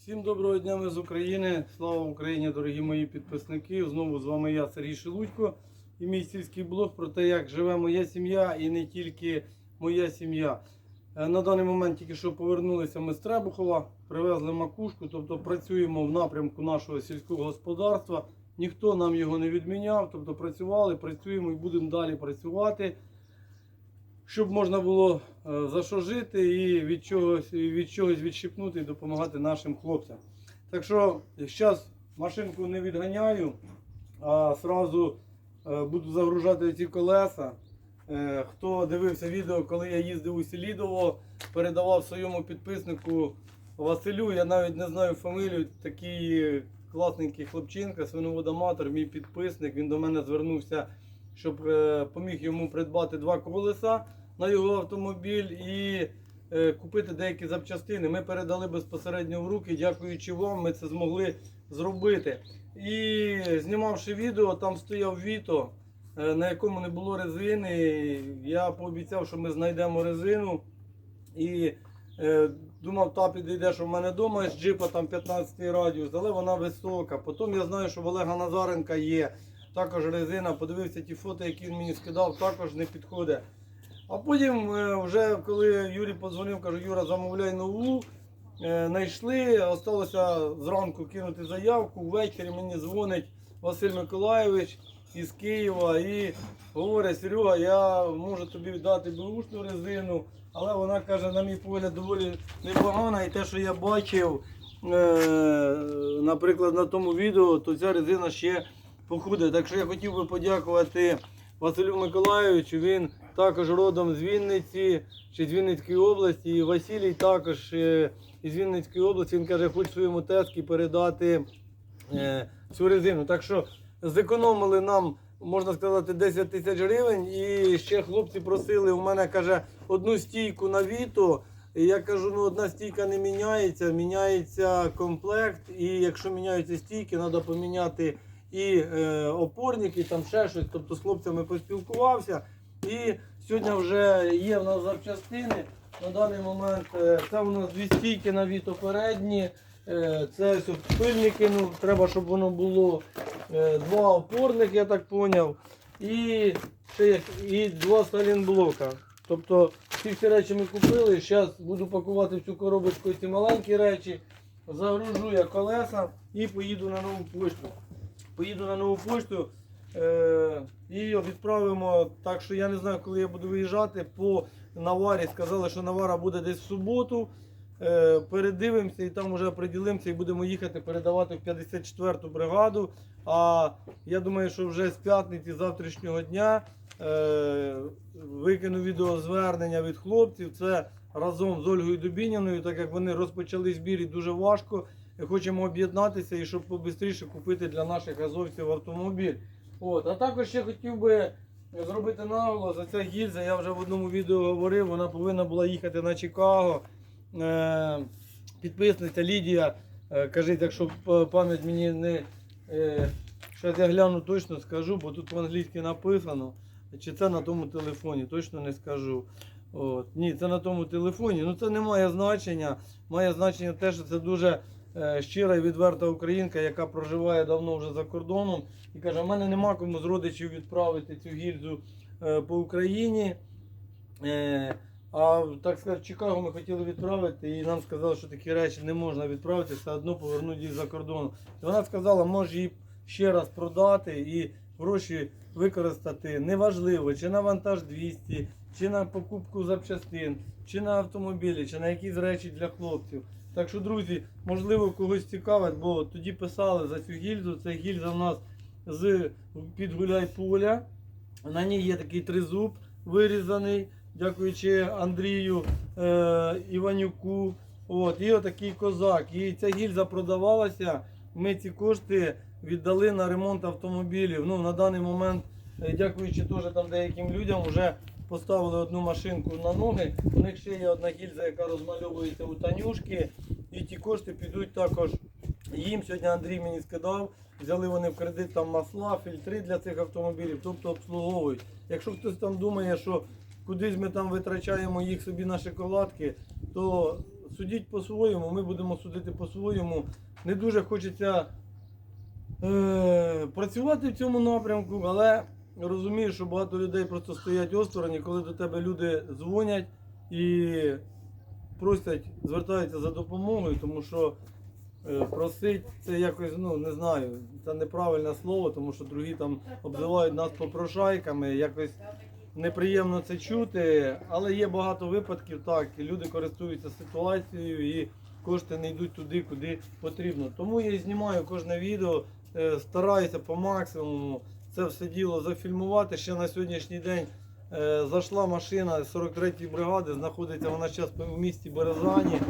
Всім доброго дня ми з України. Слава Україні, дорогі мої підписники. Знову з вами я, Сергій Шелудько, і мій сільський блог про те, як живе моя сім'я і не тільки моя сім'я. Е, На даний момент тільки що повернулися ми з Требухова, привезли макушку, тобто працюємо в напрямку нашого сільського господарства. Ніхто нам його не відміняв, тобто працювали, працюємо і будемо далі працювати щоб можна було е, за що жити і від чогось, від чогось відщипнути і допомагати нашим хлопцям. Так що зараз машинку не відганяю, а одразу буду загружати ці колеса. Е, Хто дивився відео, коли я їздив у Селідово, передавав своєму підписнику Василю, я навіть не знаю фамілію, такий класненький хлопчинка, свиноводоматор, мій підписник. Він до мене звернувся, щоб е, поміг йому придбати два колеса на його автомобіль і е, купити деякі запчастини. Ми передали безпосередньо в руки. Дякуючи вам, ми це змогли зробити. І знімавши відео, там стояв Віто, е, на якому не було резини. Я пообіцяв, що ми знайдемо резину. І е, думав, та підійде, що в мене вдома з джипа там 15 радіус, але вона висока. Потім я знаю, що в Олега Назаренка є також резина. Подивився ті фото, які він мені скидав, також не підходить. А потім, е, вже коли Юрій подзвонив, кажу, Юра, замовляй нову. Е, Знайшли, осталося зранку кинути заявку. Ввечері мені дзвонить Василь Миколайович із Києва і говорить, Серега, я можу тобі дати бушну резину, але вона каже, на мій погляд, доволі непогана. І те, що я бачив, е, наприклад, на тому відео, то ця резина ще походить. Так що я хотів би подякувати Василю Миколайовичу. Він також родом з Вінниці чи з Вінницької області. І Василій також е, із Вінницької області. Він каже, хоч своєму тезкі передати е, цю резину. Так що зекономили нам, можна сказати, 10 тисяч гривень. І ще хлопці просили у мене каже, одну стійку на віто. І я кажу, ну одна стійка не міняється, міняється комплект. І якщо міняються стійки, треба поміняти і е, опорники, там ще щось. Тобто з хлопцями поспілкувався. І сьогодні вже є в нас запчастини. На даний момент е, це у нас дві стійки на віто передні. Е, Це ось пильники, ну, треба, щоб воно було е, два опорники, я так зрозумів. І, і два сталінблока. Тобто ці всі речі ми купили. Зараз буду пакувати в цю коробочку ці маленькі речі. Загружу я колеса і поїду на нову пошту. Поїду на нову пошту е, і відправимо. Так що я не знаю, коли я буду виїжджати по наварі. Сказали, що навара буде десь в суботу. Е, передивимося і там вже приділимося і будемо їхати передавати в 54-ту бригаду. А я думаю, що вже з п'ятниці завтрашнього дня е, викину відеозвернення від хлопців. Це разом з Ольгою Дубініною, так як вони розпочали збір і дуже важко. Хочемо об'єднатися і щоб побистріше купити для наших азовців автомобіль. От. А також ще хотів би зробити наголос. Оця гільза, я вже в одному відео говорив, вона повинна була їхати на Чикаго. Е, підписниця Лідія, е, кажіть, якщо пам'ять мені не. Е, Щас я гляну точно скажу, бо тут по-англійськи написано. Чи це на тому телефоні, точно не скажу. От. Ні, це на тому телефоні. Ну це не має значення. Має значення те, що це дуже е, щира і відверта українка, яка проживає давно вже за кордоном. І каже, в мене нема кому з родичів відправити цю гільзу е, по Україні. Е, а так сказати, в Чикаго ми хотіли відправити, і нам сказали, що такі речі не можна відправити, все одно повернуть їх за кордон. І вона сказала, може її ще раз продати і гроші використати неважливо, чи на вантаж 200, чи на покупку запчастин, чи на автомобілі, чи на якісь речі для хлопців. Так що, друзі, можливо, когось цікавить, бо тоді писали за цю гільзу. Це гільза в нас з під гуляй-поля. На ній є такий тризуб вирізаний, дякуючи Андрію е, Іванюку. От, і отакий козак. І ця гільза продавалася. Ми ці кошти віддали на ремонт автомобілів. Ну, на даний момент, е, дякуючи теж там деяким людям, вже поставили одну машинку на ноги. У них ще є одна гільза, яка розмальовується у Танюшки. І ті кошти підуть також їм. Сьогодні Андрій мені скидав. Взяли вони в кредит там масла, фільтри для цих автомобілів, тобто обслуговують. Якщо хтось там думає, що кудись ми там витрачаємо їх собі на шоколадки, то судіть по-своєму, ми будемо судити по-своєму. Не дуже хочеться е, працювати в цьому напрямку, але розумію, що багато людей просто стоять осторонь, коли до тебе люди дзвонять і просять, звертаються за допомогою, тому що е, просить це якось, ну не знаю, це неправильне слово, тому що другі там обзивають нас попрошайками, якось неприємно це чути, але є багато випадків, так, люди користуються ситуацією і кошти не йдуть туди, куди потрібно. Тому я знімаю кожне відео, е, стараюся по максимуму це все діло зафільмувати. Ще на сьогоднішній день е, зайшла машина 43-ї бригади, знаходиться вона зараз в місті Березані.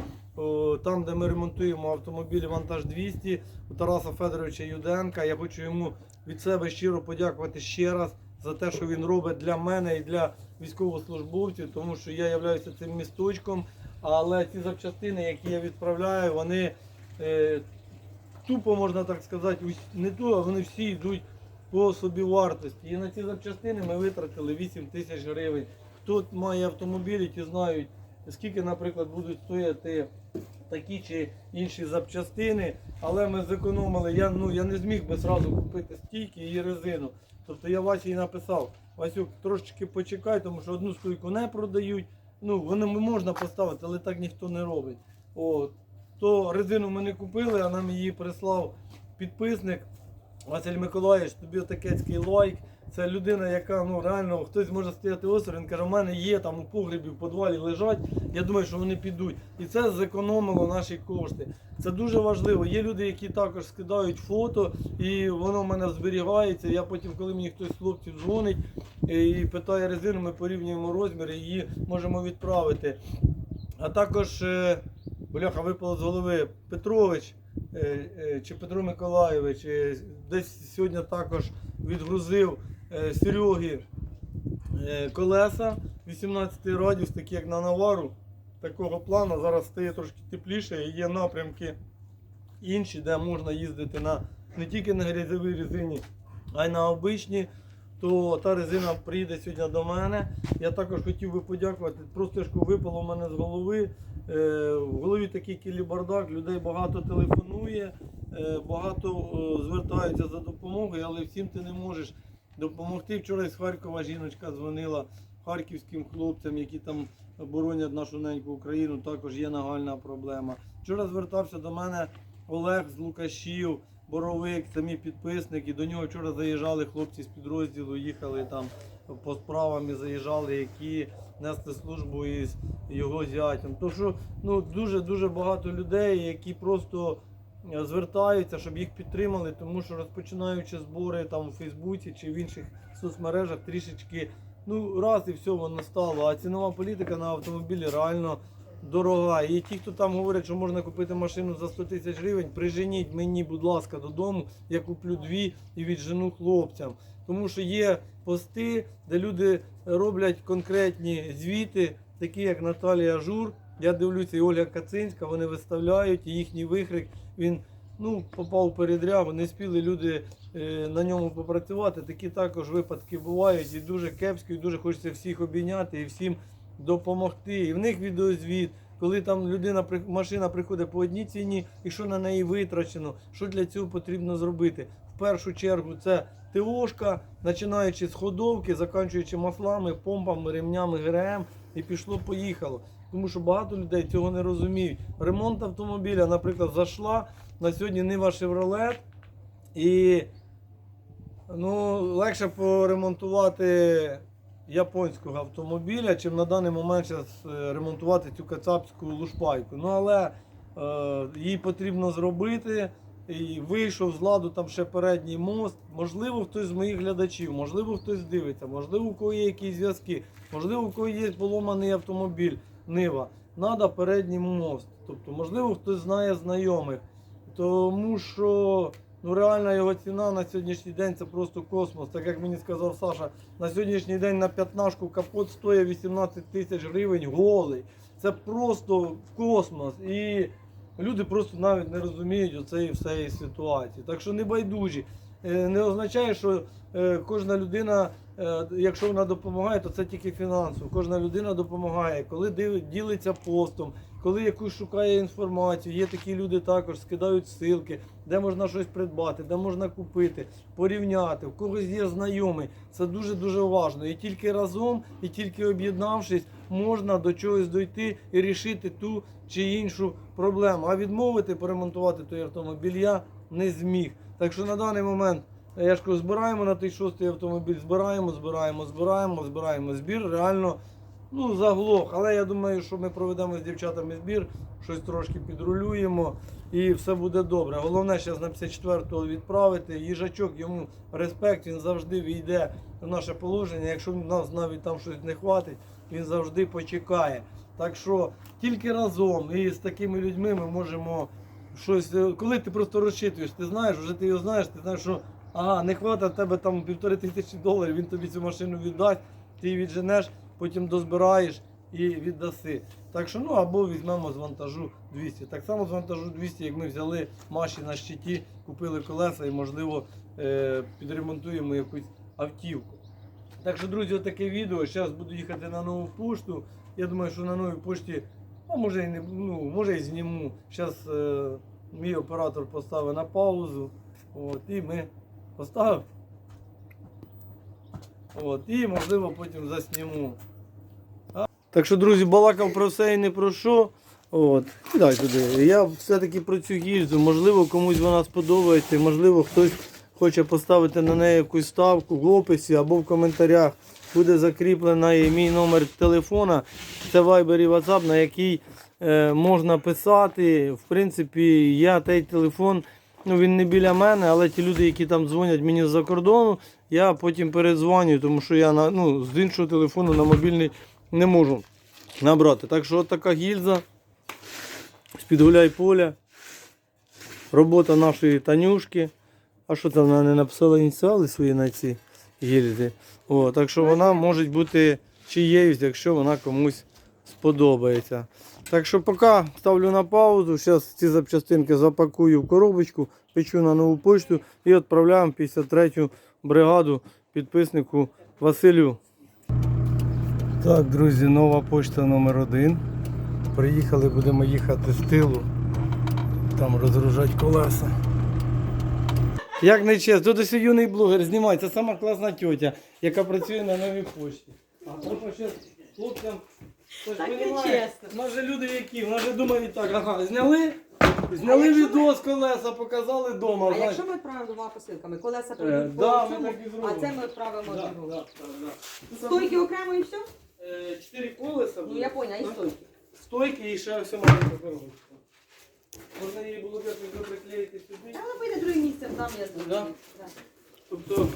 Там, де ми ремонтуємо автомобілі Вантаж 200 у Тараса Федоровича Юденка. Я хочу йому від себе щиро подякувати ще раз за те, що він робить для мене і для військовослужбовців, тому що я являюся цим місточком. Але ці запчастини, які я відправляю, вони е, тупо можна так сказати, не ту, а вони всі йдуть по собівартості. І на ці запчастини ми витратили 8 тисяч гривень. Хто має автомобілі, ті знають, скільки, наприклад, будуть стояти такі чи інші запчастини, але ми зекономили. Я, ну, я не зміг би зразу купити стійки і резину. Тобто я Васі і написав, Васюк, трошечки почекай, тому що одну стойку не продають. Ну, вони можна поставити, але так ніхто не робить. От. То резину ми не купили, а нам її прислав підписник. Василь Миколаївич, тобі отакецький лайк. Це людина, яка ну реально хтось може стояти осторонь, каже, в мене є там у погребі в підвалі лежать. Я думаю, що вони підуть. І це зекономило наші кошти. Це дуже важливо. Є люди, які також скидають фото, і воно в мене зберігається. Я потім, коли мені хтось з хлопців дзвонить і питає резину, ми порівнюємо розміри її можемо відправити. А також, е, бляха, випало з голови Петрович чи Петро Миколайович, е, десь сьогодні також відгрузив е, Сереги е, колеса 18 радіус, такі як на навару. Такого плану зараз стає трошки тепліше і є напрямки інші, де можна їздити на не тільки на грязьовій резині, а й на обичній. То та резина приїде сьогодні до мене. Я також хотів би подякувати. Просто ж випало в мене з голови. Е, в голові такий кілібардак, людей багато телефонує, е, багато е, звертаються за допомогою, але всім ти не можеш допомогти. Вчора з Харкова жіночка дзвонила харківським хлопцям, які там боронять нашу неньку Україну. Також є нагальна проблема. Вчора звертався до мене Олег з Лукашів, Боровик, самі підписники. До нього вчора заїжджали хлопці з підрозділу, їхали там по справам і заїжджали, які нести службу із його зятям. То що ну дуже дуже багато людей, які просто е, звертаються, щоб їх підтримали, тому що розпочинаючи збори там у Фейсбуці чи в інших соцмережах, трішечки ну раз і все воно стало. А цінова політика на автомобілі реально дорога. І ті, хто там говорять, що можна купити машину за 100 тисяч гривень, приженіть мені, будь ласка, додому. Я куплю дві і віджену хлопцям. Тому що є пости, де люди роблять конкретні звіти, такі як Наталія Жур. Я дивлюся, і Ольга Кацинська, вони виставляють, і їхній викрик він ну, попав передрягу, не спіли люди е, на ньому попрацювати. Такі також випадки бувають і дуже кепські, і дуже хочеться всіх обійняти і всім допомогти. І в них відеозвіт, коли там людина машина приходить по одній ціні, і що на неї витрачено, що для цього потрібно зробити. В першу чергу це ТОшка, починаючи з ходовки, закінчуючи маслами, помпами, ремнями, ГРМ, і пішло-поїхало. Тому що багато людей цього не розуміють. Ремонт автомобіля, наприклад, зайшла на сьогодні Нива Шевролет, і ну, легше поремонтувати японського автомобіля, чим на даний момент щас, е, ремонтувати цю кацапську лушпайку. Ну але е, її потрібно зробити. І вийшов з ладу там ще передній мост. Можливо, хтось з моїх глядачів, можливо, хтось дивиться, можливо, у кого є якісь зв'язки, можливо, у кого є поломаний автомобіль, нива. Надо передній мост. Тобто, можливо, хтось знає знайомих. Тому що ну, реальна його ціна на сьогоднішній день це просто космос. Так як мені сказав Саша, на сьогоднішній день на п'ятнашку капот стоїть 18 тисяч гривень голий. Це просто космос. І люди просто навіть не розуміють оцеї всієї ситуації. Так що не байдужі. Е, не означає, що е, кожна людина, е, якщо вона допомагає, то це тільки фінансово. Кожна людина допомагає, коли ділиться постом, коли якусь шукає інформацію. Є такі люди також, скидають ссылки, де можна щось придбати, де можна купити, порівняти, в когось є знайомий. Це дуже дуже важливо. І тільки разом, і тільки об'єднавшись, можна до чогось дойти і рішити ту чи іншу проблему. А відмовити поремонтувати той автомобіль я не зміг. Так що на даний момент я ж кажу, збираємо на той шостий автомобіль, збираємо, збираємо, збираємо, збираємо. Збір реально ну, заглох. Але я думаю, що ми проведемо з дівчатами збір, щось трошки підрулюємо і все буде добре. Головне зараз на 54-го відправити. Їжачок йому респект, він завжди війде в наше положення. Якщо нас навіть там щось не хватить, він завжди почекає. Так що тільки разом і з такими людьми ми можемо щось. е, Коли ти просто розчитуєш, ти знаєш, вже ти його знаєш, ти знаєш, що ага, не хватить тебе там півтори тисячі доларів, він тобі цю машину віддасть, ти її відженеш, потім дозбираєш і віддаси. Так що ну або візьмемо з вантажу 200. Так само з вантажу 200, як ми взяли маші на щиті, купили колеса і можливо е, підремонтуємо якусь автівку. Так що, друзі, отаке відео. Зараз буду їхати на нову пошту. Я думаю, що на новій пошті, а може і не ну, може і зніму. Зараз мій оператор поставить на паузу. От, і ми поставив. От, і можливо потім засніму. Так що, друзі, балакав про все і не про що. От, кидай туди. Я все-таки про цю гільзу. Можливо, комусь вона сподобається, можливо, хтось хоче поставити на неї якусь ставку в описі або в коментарях. Буде закріплений мій номер телефона. Це Viber і WhatsApp, на який можна писати. В принципі, я той телефон, ну він не біля мене, але ті люди, які там дзвонять мені з-за кордону, я потім передзвонюю, тому що я на, ну, з іншого телефону на мобільний не можу набрати. Так що от така гільза з-під поля. Робота нашої Танюшки. А що там вона не написала ініціали свої на ці гільзи? О, так що вона може бути чиєюсь, якщо вона комусь сподобається. Так що поки ставлю на паузу. Зараз ці запчастинки запакую в коробочку, печу на нову почту і відправляємо 53-ю бригаду підписнику Василю. Так, друзі, нова почта номер один. Приїхали, будемо їхати з тилу. Там розгружати колеса. Як не чесно, тут ось юний блогер знімає. Це сама класна тьотя, яка працює на новій почті. А треба ще хлопцям. Так не чесно. Нас же люди які, нас же думають так, ага, зняли, зняли якщо відос колеса, показали вдома. А знаєш. якщо ми відправимо двома посилками, колеса Е, прийдуть да, по ми цьому, так і зробимо. а це ми відправимо Да, другу. да, да, да. Стойки окремо і все? Е, Чотири колеса. Ну я поняла, і Так? стойки. Стойки і ще все маленька коробочка. Можна її було б якось приклеїти сюди. Воно вийде друге місце, там я Да? Да. Тобто,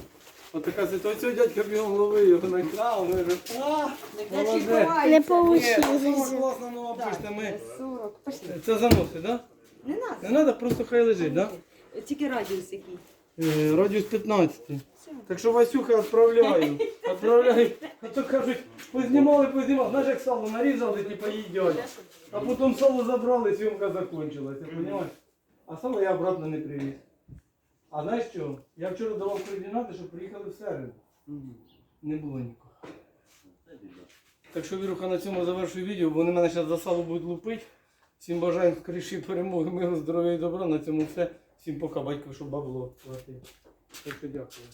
от така ситуація, дядька бігом ловив його на крав, ми вже, а, Не Молодець. Не Ні, класна нова Так, почта. Ми... 40. Пошли. Це заносить, так? Не Не надо. треба, просто хай лежить, так? Тільки радіус який. Е, Радіус 15. Так що Васюха відправляю. Відправляю. А то кажуть, познімали, познімали. Знаєш, як сало нарізали, типа їдять. А потім сало забрали, зйомка закончилася, розумієш? А сало я обратно не привіз. А знаєш що? Я вчора давав координати, щоб приїхали в середу. Не було нікого. Так що, Віруха, на цьому завершую відео, бо вони мене зараз за сало будуть лупити. Всім бажаємо скорішої перемоги, миру, здоров'я і добра. На цьому все. Всім пока, батько, щоб бабло платить. Так що дякую.